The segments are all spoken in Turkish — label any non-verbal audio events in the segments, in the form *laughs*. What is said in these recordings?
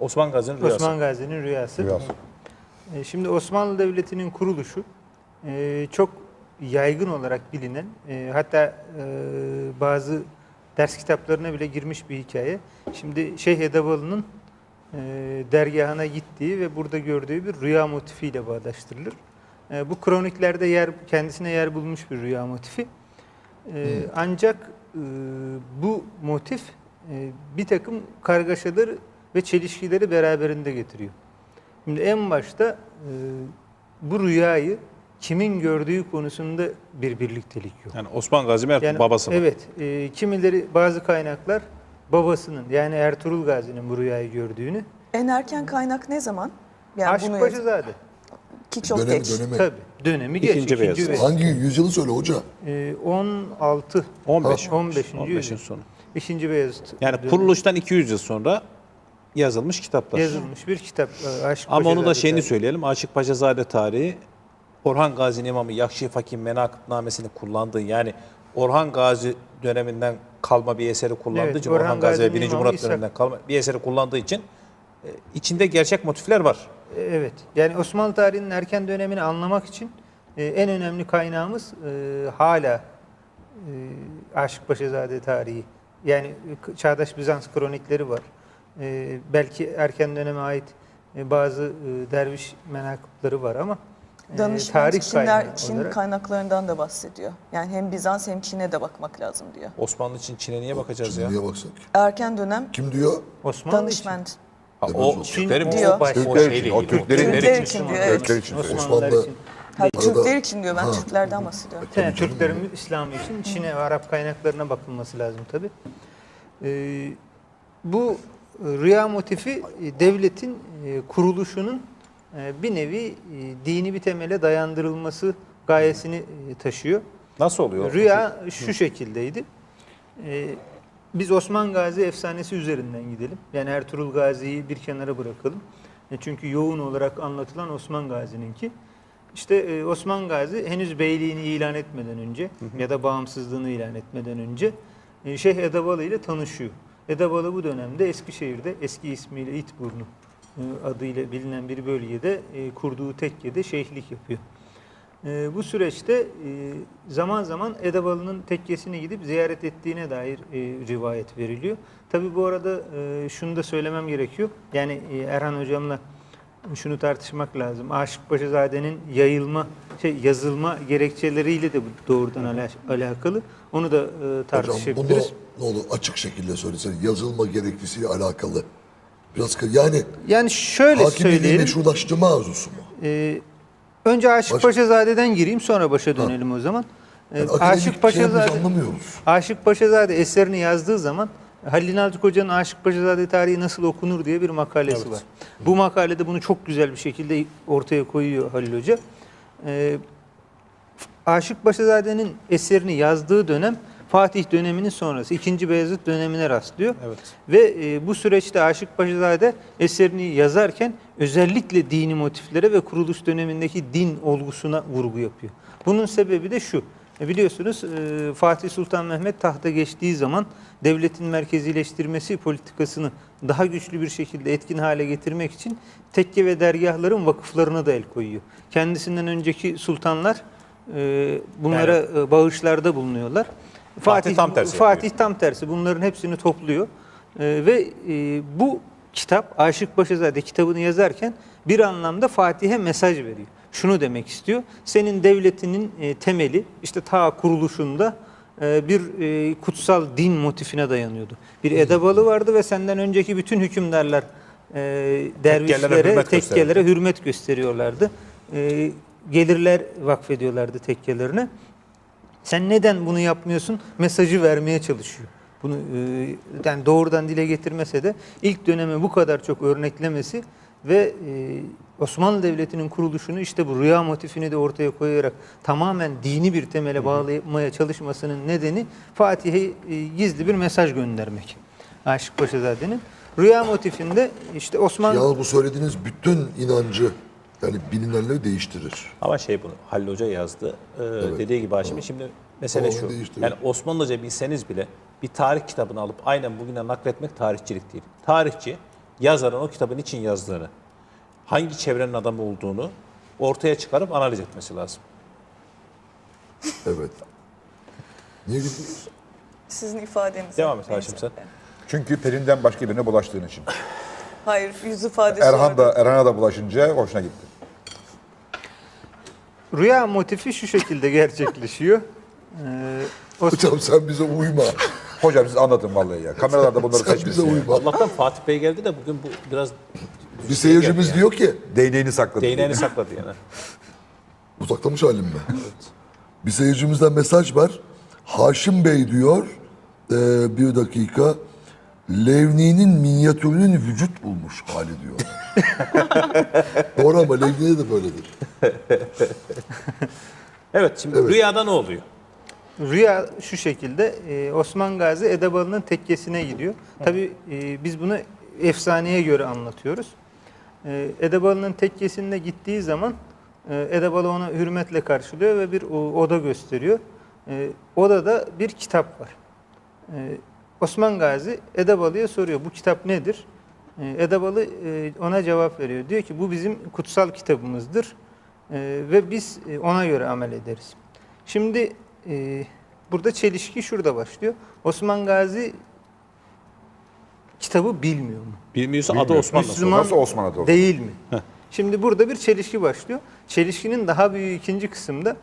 Osman Gazi'nin rüyası. Osman Gazi'nin rüyası. Rüyası. E, Şimdi Osmanlı Devleti'nin kuruluşu e, çok yaygın olarak bilinen, e, hatta e, bazı ders kitaplarına bile girmiş bir hikaye. Şimdi Şeyh Edebalı'nın e, dergahına gittiği ve burada gördüğü bir rüya motifiyle bağdaştırılır. E, bu kroniklerde yer kendisine yer bulmuş bir rüya motifi. E, Ancak e, bu motif e, bir takım kargaşaları ve çelişkileri beraberinde getiriyor. Şimdi en başta e, bu rüyayı kimin gördüğü konusunda bir birliktelik yok. Yani Osman Gazi Ertuğrul Yani babası mı? Evet, e, kimileri bazı kaynaklar babasının yani Ertuğrul Gazi'nin bu rüyayı gördüğünü. En erken kaynak ne zaman? Yani Aşık bunu Paşazade. ki çok dönemi, geç. dönemi. Tabii. Dönemi geç. İkinci Beyazıt. Beyazıt. Hangi yüzyılı söyle hoca? E, 16 15. 15. 15'in yüzyıl. sonu. 2. Beyazıt. Yani dönemi kuruluştan 200 yıl sonra yazılmış kitaplar. yazılmış bir kitap. e, Aşık Ama onu da Paşazade şeyini tarihi. söyleyelim. Aşık Paşazade tarihi Orhan Gazi'nin imamı Yakşi Fakim Menakıbnamesini kullandığı yani Orhan Gazi döneminden kalma bir eseri kullandığı Evet, için Orhan Orhan, Gazi ve Gazi'nin 1. imamı Murat İshak. döneminden kalma bir eseri kullandığı için e, içinde gerçek motifler var. E, Evet. Yani Osmanlı tarihinin erken dönemini anlamak için en önemli kaynağımız hala Aşık Paşazade tarihi. Yani Çağdaş Bizans kronikleri var. E, belki erken döneme ait e, bazı e, derviş menakıpları var ama e, Danışman tarih Çinler, kaynağı Çin olarak kaynaklarından da bahsediyor. Yani hem Bizans hem Çin'e de bakmak lazım diyor. Osmanlı için Çin'e niye bakacağız ya? Niye baksak? Erken dönem Kim diyor? Osmanlı için. danışman. Ha, o o. Türklerin Diyor. o baş- o Türkler şeyle için, o ilgili. Türklerin Türkler için diyor, evet. Türkler için. Osmanlılar Osmanlı- için. Hayır, Arada- Türkler için diyor ben Ha. Türklerden bahsediyorum. Tabii Yani canım Türklerin. İslamı için Çin'e ve Arap kaynaklarına bakılması lazım tabi. bu rüya motifi e, devletin e, kuruluşunun e, bir nevi dini bir temele dayandırılması gayesini taşıyor. Nasıl oluyor? Rüya şu şekildeydi. Biz Osman Gazi efsanesi üzerinden gidelim. Yani Ertuğrul Gazi'yi bir kenara bırakalım. Çünkü yoğun olarak anlatılan Osman Gazi'ninki. İşte Osman Gazi henüz beyliğini ilan etmeden önce ya da bağımsızlığını ilan etmeden önce Şeyh Edebalı ile tanışıyor. Edebalı bu dönemde Eskişehir'de eski ismiyle İtburnu e, adıyla bilinen bir bölgede e, kurduğu tekkede şeyhlik yapıyor. E, bu süreçte zaman zaman Edebalı'nın tekkesine gidip ziyaret ettiğine dair rivayet veriliyor. Tabi bu arada şunu da söylemem gerekiyor. Yani Erhan hocamla şunu tartışmak lazım. Aşık Paşazade'nin yayılma, şey, yazılma gerekçeleriyle de bu doğrudan ala- alakalı. Onu da e, Hocam bunu tartışabiliriz. ne olur açık şekilde söylesene. Yazılma gereklisiyle alakalı. Biraz yani Yani şöyle söyleyelim. meşrulaştırma arzusu mu? Ee, önce Aşık Baş- Paşazade'den gireyim sonra başa dönelim o zaman. Ee, Yani Aşık şey Paşazade. Aşık Paşazade eserini yazdığı zaman Halil Nazik Hoca'nın Aşık Paşazade tarihi nasıl okunur diye bir makalesi var. Bu makalede bunu çok güzel bir şekilde ortaya koyuyor Halil Hoca. Ee, Aşık Paşazade'nin eserini yazdığı dönem Fatih döneminin sonrası, 2. Beyazıt dönemine rastlıyor. Evet. Ve e, bu süreçte Aşık Paşazade eserini yazarken özellikle dini motiflere ve kuruluş dönemindeki din olgusuna vurgu yapıyor. Bunun sebebi de şu. E, biliyorsunuz e, Fatih Sultan Mehmet tahta geçtiği zaman devletin merkezileştirmesi politikasını daha güçlü bir şekilde etkin hale getirmek için tekke ve dergahların vakıflarına da el koyuyor. Kendisinden önceki sultanlar e, bunlara e, bağışlarda bulunuyorlar. Fatih tam tersi Fatih tam tersi. Bunların hepsini topluyor. Ve e, bu kitap Aşık Paşazade kitabını yazarken bir anlamda Fatih'e mesaj veriyor. Şunu demek istiyor. Senin devletinin e, temeli işte ta kuruluşunda e, bir e, kutsal din motifine dayanıyordu. Bir edebalı vardı ve senden önceki bütün hükümdarlar e, dervişlere, hürmet tekkelere hürmet gösteriyorlardı. E, gelirler vakfediyorlardı tekkelerine. Sen neden bunu yapmıyorsun? Mesajı vermeye çalışıyor. Bunu e, yani doğrudan dile getirmese de ilk döneme bu kadar çok örneklemesi ve e, Osmanlı Devleti'nin kuruluşunu işte bu rüya motifini de ortaya koyarak tamamen dini bir temele bağlamaya çalışmasının nedeni Fatih'e e, gizli bir mesaj göndermek. Aşık Paşazade'nin. Rüya motifinde işte Osmanlı Yalnız bu söylediğiniz bütün inancı yani bilinenleri değiştirir. Ama şey bunu Halil Hoca yazdı. Ee, Dediği gibi Haşim'in şimdi mesele şu. değiştiriyor. Yani Osmanlıca bilseniz bile bir tarih kitabını alıp aynen bugüne nakletmek tarihçilik değil. Tarihçi yazarın o kitabın için yazdığını, hangi çevrenin adamı olduğunu ortaya çıkarıp analiz etmesi lazım. Evet. Niye gidiyorsun? Sizin ifadeniz. Devam et Haşim sen. Çünkü Pelin'den başka birine bulaştığın için. Hayır yüz ifadesi Erhan da. Erhan'a da bulaşınca hoşuna gitti. Rüya motifi şu şekilde gerçekleşiyor. *laughs* Ee, Os- Hocam sen bize uyma. Hocam siz anlatın vallahi ya. Kameralarda bunları *laughs* Sen bize uyma. Allah'tan Fatih Bey geldi de bugün bu biraz Bir seyircimiz diyor ki Değneğini sakladı. değneğini sakladı yani. *laughs* uzaklamış halim mi? Bir seyircimizden mesaj var. Haşim Bey diyor e, bir dakika Levni'nin minyatürünün vücut bulmuş hali diyor. *laughs* Doğru ama Levni'de de böyledir. Evet şimdi rüyada ne oluyor? Rüya şu şekilde e, Osman Gazi Edebalı'nın tekkesine gidiyor. Tabii e, biz bunu efsaneye göre anlatıyoruz. E, Edebalı'nın tekkesine gittiği zaman e, Edebalı ona hürmetle karşılıyor ve bir o- oda gösteriyor. E, odada bir kitap var. E, Osman Gazi Edebalı'ya soruyor bu kitap nedir? E, Edebalı e, ona cevap veriyor. Diyor ki bu bizim kutsal kitabımızdır E, ve biz e, ona göre amel ederiz. Şimdi e, burada çelişki şurada başlıyor. Osman Gazi kitabı bilmiyor mu? Bilmiyorsa adı. Osman nasıl? Müslüman Nasıl Osman adı değil mi? Şimdi burada bir çelişki başlıyor. Çelişkinin daha büyük ikinci kısımda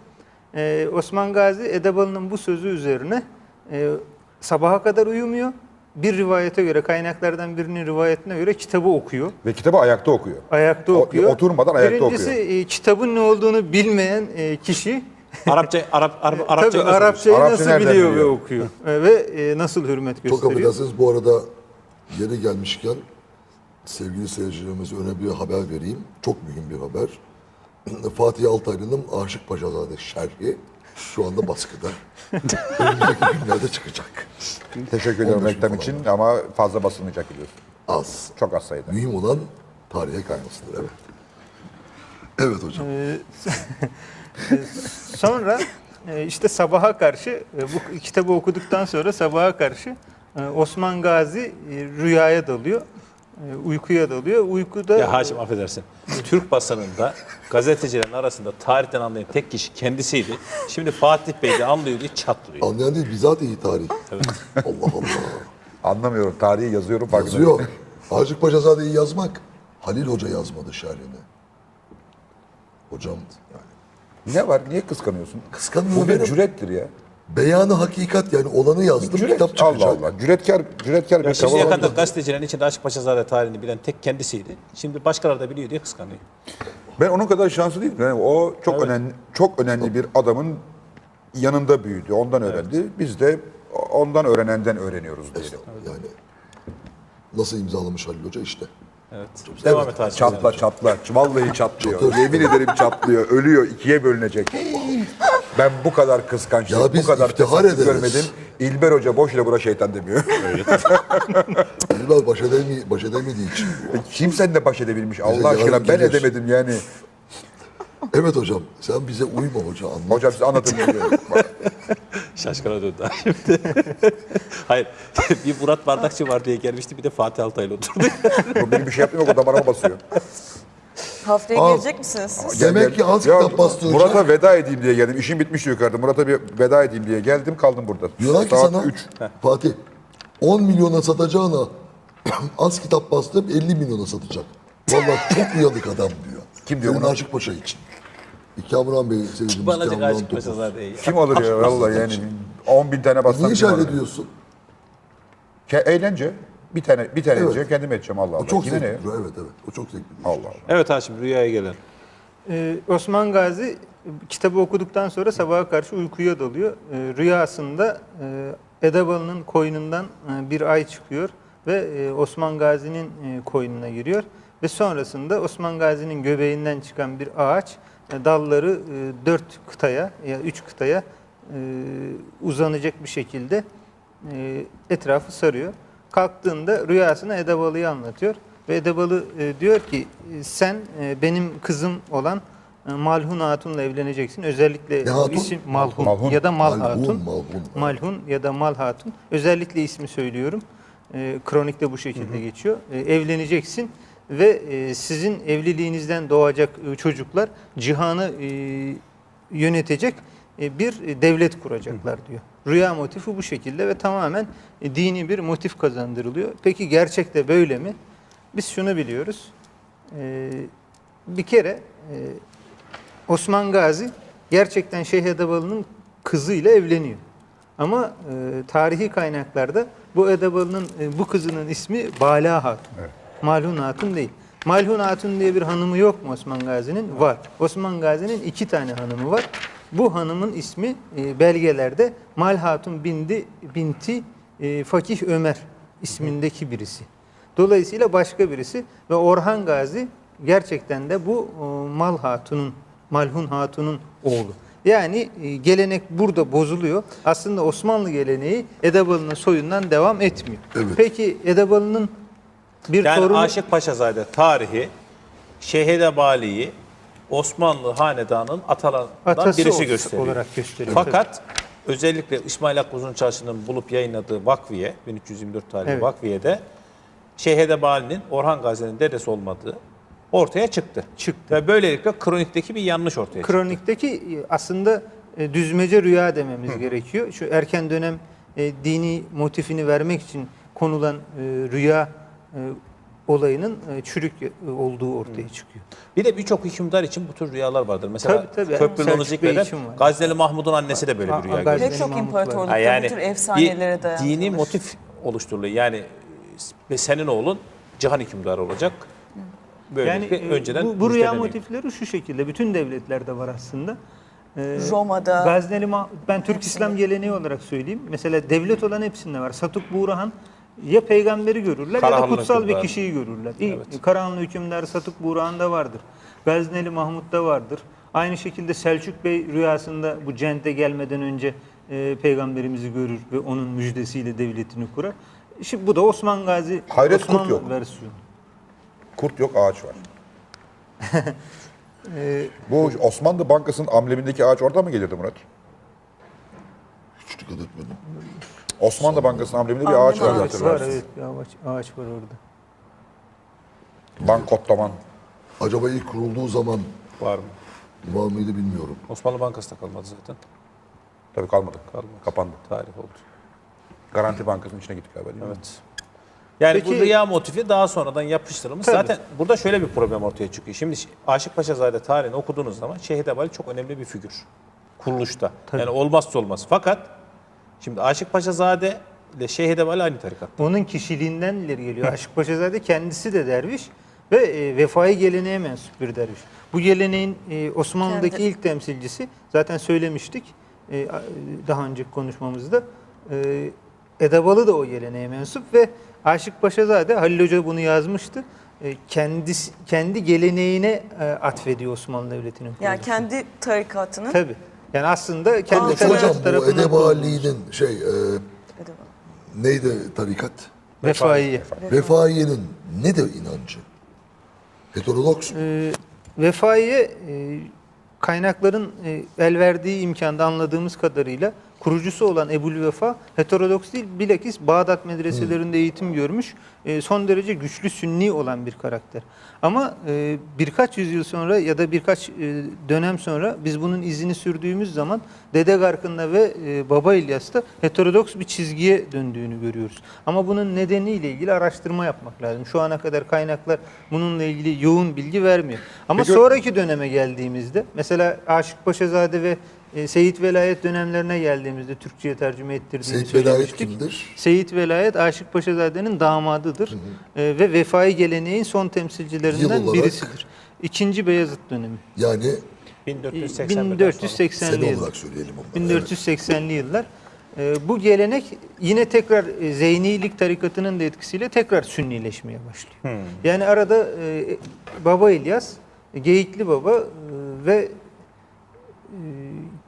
e, Osman Gazi Edebalı'nın bu sözü üzerine e, sabaha kadar uyumuyor. Bir rivayete göre, kaynaklardan birinin rivayetine göre kitabı okuyor. Ve kitabı ayakta okuyor. Ayakta O- okuyor. oturmadan ayakta Birincisi, e, kitabın ne olduğunu bilmeyen e, kişi Arapça, Arap, Arap, Tabii Arapça nasıl Arapçayı Arapça nasıl nereden biliyor, biliyor? ve okuyor E, ve e, nasıl hürmet Çok gösteriyor. affedersiniz bu arada yeri gelmişken sevgili seyircilerimize önemli bir haber vereyim. Çok mühim bir haber. *clears throat* Fatih Altaylı'nın Aşık Paşazade şerhi şu anda baskıda. *laughs* Önümüzdeki günlerde çıkacak. Teşekkür ederim 15 reklam için ama fazla basılmayacak biliyorsun. Az. Çok az sayıda. Mühim olan tarihe kaymasıdır evet. Evet hocam. *laughs* Sonra e, işte sabaha karşı e, bu kitabı okuduktan sonra sabaha karşı e, Osman Gazi rüyaya dalıyor. Uykuya dalıyor. Uykuda Ya Haşim affedersin. Türk basınında gazetecilerin arasında tarihten anlayan tek kişi kendisiydi. Şimdi Fatih Bey de anlıyor diye çatlıyor. Anlayan değil bizatihi tarih. Allah Allah. Anlamıyorum. Tarihi yazıyorum farkında Yazıyor. Aşık Paşazade'yi yazmak Halil Hoca yazmadı şerhini. Hocam yani Ne var? Niye kıskanıyorsun? Kıskanmıyorum Bu bir benim. cürettir ya. beyanı hakikat yani olanı yazdım Cüret. kitap çıkacak. Allah Allah. Cüretkar, cüretkar bir şimdiye tavır. kadar gazetecilerin içinde Aşık Paşazade tarihini bilen tek kendisiydi. Şimdi başkaları da biliyor diye kıskanıyor. Ben onun kadar şanslı değilim. Yani o çok önemli çok önemli bir adamın yanında büyüdü. Ondan öğrendi. Biz de ondan öğrenenden öğreniyoruz diyelim. Yani nasıl imzalamış Halil Hoca işte. Evet. Devam et Haşim. Çatla çatla. Vallahi çatlıyor. Yemin ederim çatlıyor. Ölüyor. ikiye bölünecek. Ben bu kadar kıskançlık, Ya biz bu kadar iftihar ederiz. görmedim. İlber Hoca boşuna bura şeytan demiyor. Bilmem *laughs* baş, edemi, baş edemediği için. Kim seninle baş edebilmiş Allah Bize aşkına yarın ben gelir. edemedim yani. Evet hocam sen bize uyma hoca anlat. Hocam size anlatın. *laughs* Şaşkına döndü ha *laughs* şimdi. Hayır. *laughs* bir Murat Bardakçı var diye gelmişti. Bir de Fatih Altaylı oturdu. Bu benim bir şey yapmıyor o damarıma basıyor. Haftaya Al. gelecek misiniz siz? Demek ki az Ya, kitap bastı hoca. Murat'a veda edeyim diye geldim. İşim bitmişti yukarıda. Murat'a bir veda edeyim diye geldim kaldım burada. Diyorlar ki Saat sana üç. Fatih 10 milyona satacağına *clears throat* az kitap bastım 50 milyona satacak. Vallahi çok uyanık adam diyor. Kim diyor Senin bunu? Aşık Paşa için. Kamuran Bey sevdiğimiz Kamuran Aşık Topuz. Paşazade'yi. Kim alır ya vallahi yani 10 bin tane bassam Niye kim alır? ediyorsun? Ke- Eğlence. Bir tane bir tane Evet. edeceğim kendim edeceğim Allah Allah. O çok Yine ne? zevkli. Evet evet. O çok zevkli. Allah Allah. Evet Haşim rüyaya gelen. Ee, Osman Gazi e, kitabı okuduktan sonra sabaha karşı uykuya dalıyor. Ee, rüyasında e, Edebalı'nın koynundan e, bir ay çıkıyor ve e, Osman Gazi'nin e, koynuna giriyor. Ve sonrasında Osman Gazi'nin göbeğinden çıkan bir ağaç e, dalları e, dört kıtaya ya üç kıtaya e, uzanacak bir şekilde etrafı sarıyor. Kalktığında rüyasını Edebalı'ya anlatıyor. Ve Edebalı diyor ki sen benim kızım olan Malhun Hatun'la evleneceksin. Özellikle Ne hatun? isim Malhun, Malhun. ya da Mal Malhun, Hatun. Malhun. Malhun ya da Mal Hatun. Özellikle ismi söylüyorum. E, kronikte bu şekilde geçiyor. E, evleneceksin ve e, sizin evliliğinizden doğacak e, çocuklar cihanı e, yönetecek bir devlet kuracaklar diyor. Rüya motifi bu şekilde ve tamamen dini bir motif kazandırılıyor. Peki gerçekte böyle mi? Biz şunu biliyoruz. Bir kere Osman Gazi gerçekten Şeyh Edebalı'nın kızıyla evleniyor. Ama tarihi kaynaklarda bu Edebalı'nın bu kızının ismi Bala Hatun. Malhun Hatun değil. Malhun Hatun diye bir hanımı yok mu Osman Gazi'nin? Var. Osman Gazi'nin iki tane hanımı var. Bu hanımın ismi e, belgelerde Mal Hatun bindi, binti e, Fakih Ömer ismindeki birisi. Dolayısıyla başka birisi ve Orhan Gazi gerçekten de bu e, Mal Hatun'un, Malhun Hatun'un oğlu. Yani e, gelenek burada bozuluyor. Aslında Osmanlı geleneği Edebalı'nın soyundan devam etmiyor. Evet. Peki Edebalı'nın bir Yani torunu... Aşık Paşazade tarihi Şehide Bali'yi Osmanlı hanedanının atalarından Atası birisi gösteriyor. olarak gösteriyor. Fakat özellikle İsmail Hakkı Uzunçarşı'nın bulup yayınladığı Vakfiye, 1324 tarihli Evet. Vakfiye'de Şehide Bali'nin Orhan Gazi'nin dedesi olmadığı ortaya çıktı. Çıktı. Ve böylelikle kronikteki bir yanlış ortaya çıktı. Kronikteki e, aslında e, düzmece rüya dememiz gerekiyor. Şu erken dönem e, dini motifini vermek için konulan rüya olayının e, çürük e, olduğu ortaya çıkıyor. Bir de birçok hükümdar için bu tür rüyalar vardır. Mesela Tabii, tabii. Köprülü için var. Gazneli Mahmud'un annesi de böyle bir rüya görmüş. Pek çok imparatorlukta yani bu tür efsanelere bir dayanılır. dini motif oluşturuluyor. Yani e, senin oğlun cihan hükümdarı olacak. Böylelikle Yani e, önceden bu, bu rüya motifleri şu şekilde bütün devletlerde var aslında. Ee, Roma'da. Gazneli ben Türk. İslam geleneği olarak söyleyeyim. Mesela devlet olan hepsinde var. Satuk Buğrahan ya peygamberi görürler ya da kutsal bir kişiyi görürler. İyi, Evet. Karahanlı hükümdar Satuk Buğrahan'da vardır. Gazneli Mahmud'da vardır. Aynı şekilde Selçuk Bey rüyasında bu cente gelmeden önce e, peygamberimizi görür ve onun müjdesiyle devletini kurar. Şimdi bu da Osman Gazi Hayret Kurt Osmanlı yok. versiyonu. Kurt yok, ağaç var. Ee, *laughs* Bu Osmanlı Bankası'nın amblemindeki ağaç orada mı gelirdi Murat? Hiç dikkat etmedim. Osmanlı Bankası'nın ambleminde bir ağaç var ağacı. var hatırlarsınız. evet bir ağaç, ağaç var orada. Bankottoman. Acaba ilk kurulduğu zaman Var mı? var mıydı bilmiyorum. Osmanlı Bankası da kalmadı zaten. Tabii kalmadı. Kalmadı. Kapandı. Tarih oldu. Garanti Bankası'nın içine gittik galiba değil mi? Evet. Yani Peki- bu rüya motifi daha sonradan yapıştırılmış. Tabii. Zaten burada şöyle bir problem ortaya çıkıyor. Şimdi Aşık Paşazade tarihini okuduğunuz zaman Şehit Ebali çok önemli bir figür. Kuruluşta. Yani olmazsa olmaz. Fakat şimdi Aşık Paşazade ile Şehit Ebali aynı tarikat. Onun kişiliğinden ileri geliyor. Aşık Paşazade kendisi de derviş ve e, vefai geleneğe mensup bir derviş. Bu geleneğin e, Osmanlı'daki Kendi- ilk temsilcisi zaten söylemiştik e, daha önceki konuşmamızda. E, Edebalı da o geleneğe mensup ve Aşık Paşazade Halil Hoca bunu yazmıştı. E, kendisi kendi geleneğine e, atfediyor Osmanlı Devleti'nin. Yani kendi tarikatının Tabii. Yani aslında kendi Aa, Hocam tarafı bu tarafından. Edebali'nin şey e, neydi tarikat? Vefaiye. Refaiye'nin nedir inancı? Heterodoks mu? E, vefaiye e, kaynakların e, el verdiği imkanda anladığımız kadarıyla kurucusu olan Ebul Vefa heterodoks değil bilakis Bağdat medreselerinde eğitim görmüş e, son derece güçlü sünni olan bir karakter. Ama e, birkaç yüzyıl sonra ya da birkaç e, dönem sonra biz bunun izini sürdüğümüz zaman Dede Garkın'da ve e, Baba İlyas'ta heterodoks bir çizgiye döndüğünü görüyoruz. Ama bunun nedeniyle ilgili araştırma yapmak lazım. Şu ana kadar kaynaklar bununla ilgili yoğun bilgi vermiyor. Ama Peki- sonraki döneme geldiğimizde mesela Aşık Paşazade ve e, Seyit Velayet dönemlerine geldiğimizde Türkçe'ye tercüme ettirdiğini Seyit Velayet kimdir? Seyit Velayet Aşık Paşazade'nin damadıdır E, ve vefai geleneğin son temsilcilerinden olarak- birisidir. İkinci Beyazıt dönemi. Yani 1480'den sonra. 1480'li sene yıllar. olarak söyleyelim onları. Evet. 1480'li yıllar. E, bu gelenek yine tekrar e, Zeynilik tarikatının da etkisiyle tekrar sünnileşmeye başlıyor. Yani arada e, Baba İlyas, Geyikli Baba e, ve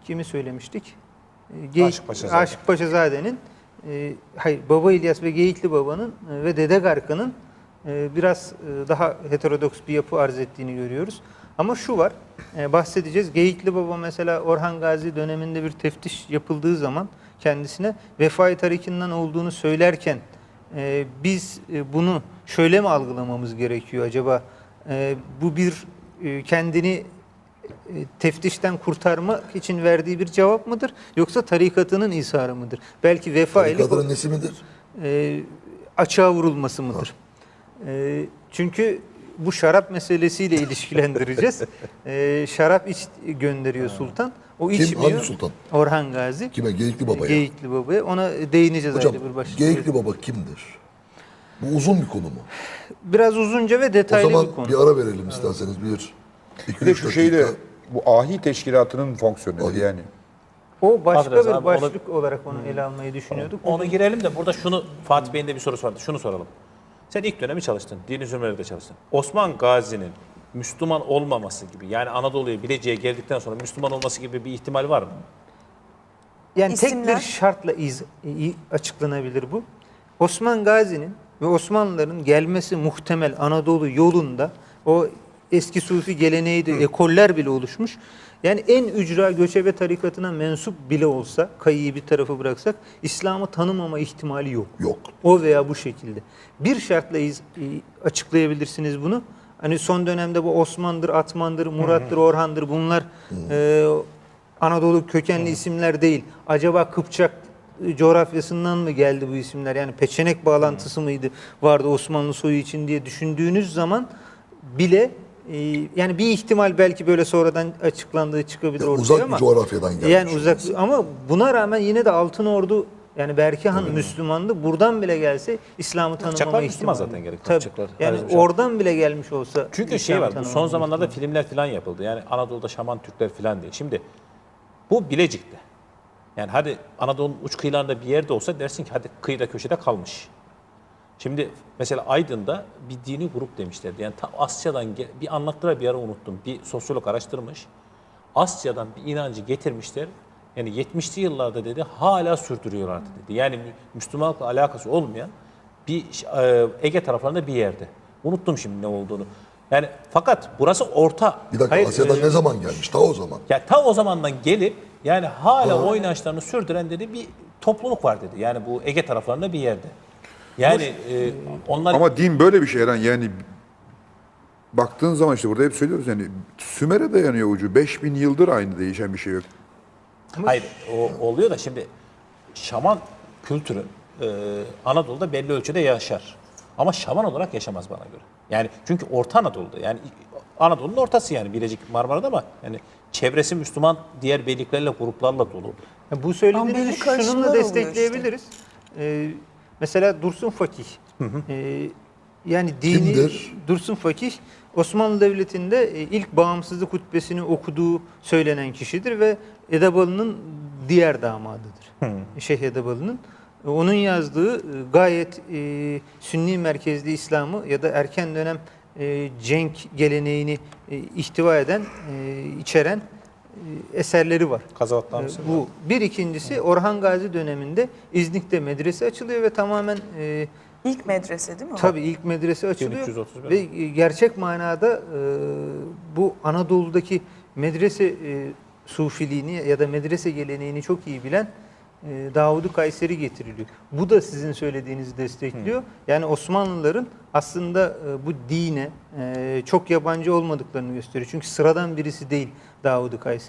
kimi söylemiştik? E, Geyik, Aşık Paşazade. Aşık Paşazade'nin e, hayır Baba İlyas ve Geyikli Baba'nın e, ve Dede Garkı'nın e, biraz e, daha heterodoks bir yapı arz ettiğini görüyoruz. Ama şu var, e, bahsedeceğiz. Geyikli Baba mesela Orhan Gazi döneminde bir teftiş yapıldığı zaman kendisine vefai tarikinden olduğunu söylerken e, biz e, bunu şöyle mi algılamamız gerekiyor acaba? E, bu bir e, kendini teftişten kurtarmak için verdiği bir cevap mıdır? Yoksa tarikatının isarı mıdır? Belki vefa ile Tarikatının nesi midir? e, açığa vurulması mıdır? E, çünkü bu şarap meselesiyle ilişkilendireceğiz. *laughs* E, şarap iç gönderiyor sultan. O Kim? içmiyor. Hangi sultan? Orhan Gazi. Kime? Geyikli Baba'ya. Geyikli Baba'ya. Ona değineceğiz Hocam ayrıca bir. Geyikli Baba kimdir? Bu uzun bir konu mu? Biraz uzunca ve O detaylı zaman bir konu. bir ara verelim isterseniz. Bir, Bir de şu şeyle bu ahi teşkilatının fonksiyonu Ahi. yani. O başka Adres bir abi, başlık olarak onu ele almayı düşünüyorduk. Onu girelim de burada şunu Fatih Bey'in de bir sorusu vardı. Şunu soralım. Sen ilk dönemi çalıştın. Dini zümrelerde çalıştın. Osman Gazi'nin Müslüman olmaması gibi yani Anadolu'ya Bilecik'e geldikten sonra Müslüman olması gibi bir ihtimal var mı? Yani tek İsimler? bir şartla iz, i- açıklanabilir bu. Osman Gazi'nin ve Osmanlıların gelmesi muhtemel Anadolu yolunda o eski Sufi geleneğiydi, ekoller bile oluşmuş. Yani en ücra göçebe tarikatına mensup bile olsa, kayıyı bir tarafa bıraksak, İslam'ı tanımama ihtimali yok. Yok. O veya bu şekilde. Bir şartla iz, açıklayabilirsiniz bunu. Hani son dönemde bu Osman'dır, Atman'dır, Murat'tır, Orhan'dır bunlar e, Anadolu kökenli isimler değil. Acaba Kıpçak coğrafyasından mı geldi bu isimler? Yani peçenek bağlantısı mıydı vardı Osmanlı soyu için diye düşündüğünüz zaman bile yani bir ihtimal belki böyle sonradan açıklandığı çıkabilir Ya ortaya uzak ama bir coğrafyadan gelmiş. yani uzak ama buna rağmen yine de Altın Ordu yani Berkihan Müslümandı. Buradan bile gelse İslam'ı tanımama Kıpçaklar Müslüman ihtimali. zaten gerek, Tabii. Kıpçaklar. Yani Ayrı bir şey. oradan bile gelmiş olsa Çünkü şey var bu son zamanlarda ihtimali. filmler falan yapıldı. Yani Anadolu'da şaman Türkler falan diye. Şimdi bu Bilecik'te. Yani hadi Anadolu'nun uç kıyılarında bir yerde olsa dersin ki hadi kıyıda köşede kalmış. Şimdi mesela Aydın'da bir dini grup demişlerdi. Yani ta Asya'dan bir anlattılar bir ara unuttum. Bir sosyolog araştırmış. Asya'dan bir inancı getirmişler. Yani 70'li yıllarda dedi hala sürdürüyorlardı dedi. Yani Mü- Müslümanlıkla alakası olmayan bir e, Ege taraflarında bir yerde. Unuttum şimdi ne olduğunu. Yani fakat burası orta. Bir dakika Hayır, Asya'dan e, ne zaman gelmiş? Ta o zaman. ya ta o zamandan gelip yani hala o inançlarını sürdüren dedi bir topluluk var dedi. Yani bu Ege taraflarında bir yerde. Yani e, onlar Ama din böyle bir şey Eren yani baktığın zaman işte burada hep söylüyoruz yani Sümer'e dayanıyor ucu. 5000 yıldır aynı değişen bir şey yok. hayır o oluyor da şimdi şaman kültürü e, Anadolu'da belli ölçüde yaşar. Ama şaman olarak yaşamaz bana göre. Yani çünkü Orta Anadolu'da yani Anadolu'nun ortası yani Bilecik Marmara'da ama yani çevresi Müslüman diğer beyliklerle gruplarla dolu. Ya bu söylediğinizi Ama belli şununla karışımlar destekleyebiliriz. Ee, mesela Dursun Fakih. Ee, yani dini Kimdir? Dursun Fakih Osmanlı Devleti'nde e, ilk bağımsızlık hutbesini okuduğu söylenen kişidir ve Edebalı'nın diğer damadıdır. Şeyh Edebalı'nın. E, Onun yazdığı e, gayet e, Sünni merkezli İslam'ı ya da erken dönem e, cenk geleneğini e, ihtiva eden, e, içeren e, eserleri var. Kazavatlar Ee, mısın? Bu bir ikincisi Orhan Gazi döneminde İznik'te medrese açılıyor ve tamamen e, İlk medrese değil mi? o? tabii ilk medrese açılıyor 1331. ve e, gerçek manada e, bu Anadolu'daki medrese e, sufiliğini ya da medrese geleneğini çok iyi bilen e, Davud-u Kayseri getiriliyor. Bu da sizin söylediğinizi destekliyor. Yani Osmanlıların aslında e, bu dine e, çok yabancı olmadıklarını gösteriyor. Çünkü sıradan birisi değil Davud-u Kayseri.